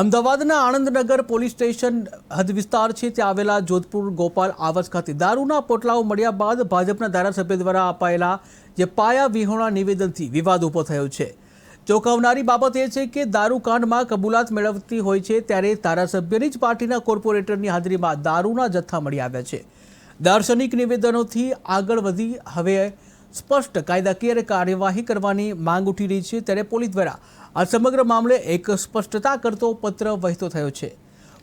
અમદાવાદના આણંદનગર police station હદ વિસ્તાર છે, ત્યાં આવેલા જોધપુર ગોપાલ આવાસ ખાતે દારૂના પોટલાઓ મળ્યા બાદ ભાજપના ધારાસભ્ય દ્વારા અપાયેલા જે પાયા વિહોણા નિવેદનથી વિવાદ ઊભો થયો છે. ચોંકાવનારી બાબત એ છે કે દારૂકાંડમાં કબૂલાત મેળવતી હોય છે, ત્યારે ધારાસભ્યની જ પાર્ટીના કોર્પોરેટરની હાજરીમાં દારૂના જથ્થા મળી આવ્યા છે. દાર્શનિક નિવેદનોથી આગળ વધી હવે સ્પષ્ટ કાયદાકીય કાર્યવાહી કરવાની માંગ ઉઠી રહી છે ત્યારે પોલીસ દ્વારા આ સમગ્ર મામલે એક સ્પષ્ટતા કરતો પત્ર વહેતો થયો છે.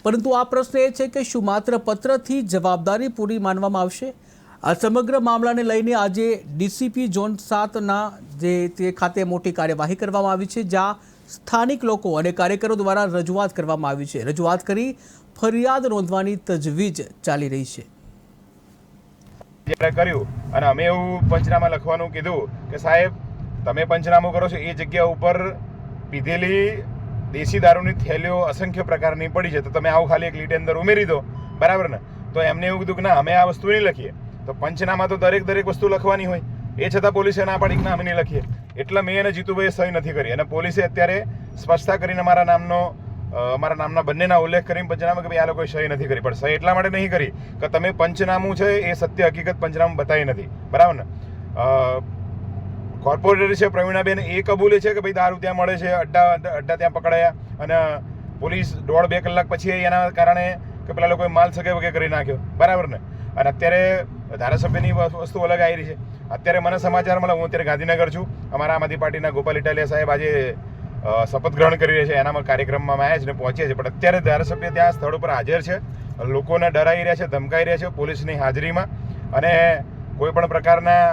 પરંતુ આ પ્રશ્ન એ છે કે શું માત્ર પત્રથી જવાબદારી પૂરી માનવામાં આવશે? આ સમગ્ર મામલાને લઈને આજે ડીસીપી ઝોન સાતના જે તે ખાતે મોટી કાર્યવાહી કરવામાં આવી છે, જ્યાં સ્થાનિક લોકો અને કાર્યકરો દ્વારા રજૂઆત કરવામાં આવી છે. રજૂઆત કરી ફરિયાદ નોંધવાની તજવીજ ચાલી રહી છે. જ્યારે કર્યું. અને અમે એવું પંચનામા લખવાનું કીધું કે સાહેબ, તમે પંચનામું કરો છો, એ જગ્યા ઉપર પીધેલી દેશી દારૂની થેલીઓ અસંખ્ય પ્રકારની પડી છે. તો તમે આવું ખાલી એક લીટી અંદર ઉમેરી દો. બરાબર ને? તો એમને એવું કીધું કે ના, અમે આ વસ્તુ નહીં લખીએ. તો પંચનામા તો દરેક દરેક વસ્તુ લખવાની હોય. એ છતાં પોલીસે ના પાડી ના, અમે નહીં લખીએ. એટલે મેં અને જીતુભાઈએ સહી નથી કરી. અને પોલીસે અત્યારે સ્પષ્ટતા કરીને મારા નામનો અમારા નામના બંનેના ઉલ્લેખ કરીને પંચનામા કે ભાઈ, આ લોકોએ સહી નથી કરી, પણ સહી એટલા માટે નહીં કરી કે તમે પંચનામું છે એ સત્ય હકીકત પંચનામું બતાવી નથી. બરાબર ને? કોર્પોરેટર છે પ્રવીણાબેન, એ કબૂલે છે કે ભાઈ, દારૂ ત્યાં મળે છે, અડ્ડા અડ્ડા ત્યાં પકડાયા અને પોલીસ દોઢ બે કલાક પછી એના કારણે કે પેલા લોકોએ માલ સગે વગે કરી નાખ્યો. બરાબર ને? અને અત્યારે ધારાસભ્યની વસ્તુ અલગ આવી રહી છે. અત્યારે મને સમાચાર મળે, હું અત્યારે ગાંધીનગર છું. અમારા આમ આદમી પાર્ટીના ગોપાલ ઇટાલિયા સાહેબ આજે શપથ ગ્રહણ કરી રહ્યા છે. એનામાં કાર્યક્રમમાં આવ્યા છે ને પહોંચ્યા છે પણ અત્યારે ધારાસભ્ય ત્યાં સ્થળ ઉપર હાજર છે. લોકોને ડરાઈ રહ્યા છે, ધમકાઈ રહ્યા છે પોલીસની હાજરીમાં. અને કોઈ પણ પ્રકારના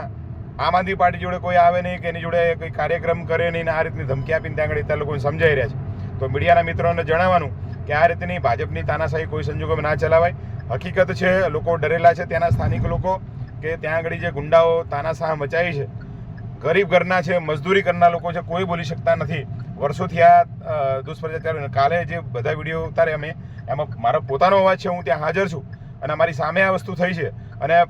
આમ આદમી પાર્ટી જોડે કોઈ આવે નહીં કે એની જોડે કોઈ કાર્યક્રમ કરે નહીં આ રીતની ધમકી આપીને ત્યાં આગળ ત્યાં લોકોને સમજાઈ રહ્યા છે. તો મીડિયાના મિત્રોને જણાવવાનું કે આ રીતની ભાજપની તાનાશાહી કોઈ સંજોગોમાં ના ચલાવાય. હકીકત છે, લોકો ડરેલા છે. ત્યાંના સ્થાનિક લોકો કે ત્યાં આગળ જે ગુંડાઓ તાનાશાહ મચાવી છે ગરીબ ઘરના છે, મજદૂરી કરનાર લોકો છે, કોઈ બોલી શકતા નથી. વર્ષોથી આ દુષ્પ્રચાર ચાલુ કાલે જે બધા વીડિયો ઉતારે અમે, એમાં મારો પોતાનો અવાજ છે, હું ત્યાં હાજર છું. અને અમારી સામે આ વસ્તુ થઈ છે. અને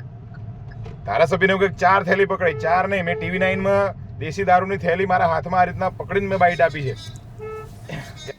ધારાસભ્યને એવું કંઈક ચાર થેલી પકડાઈ. ચાર નહીં, મેં ટીવી નાઇનમાં દેશી દારૂની થેલી મારા હાથમાં આ રીતના પકડીને મેં બાઈટ આપી છે.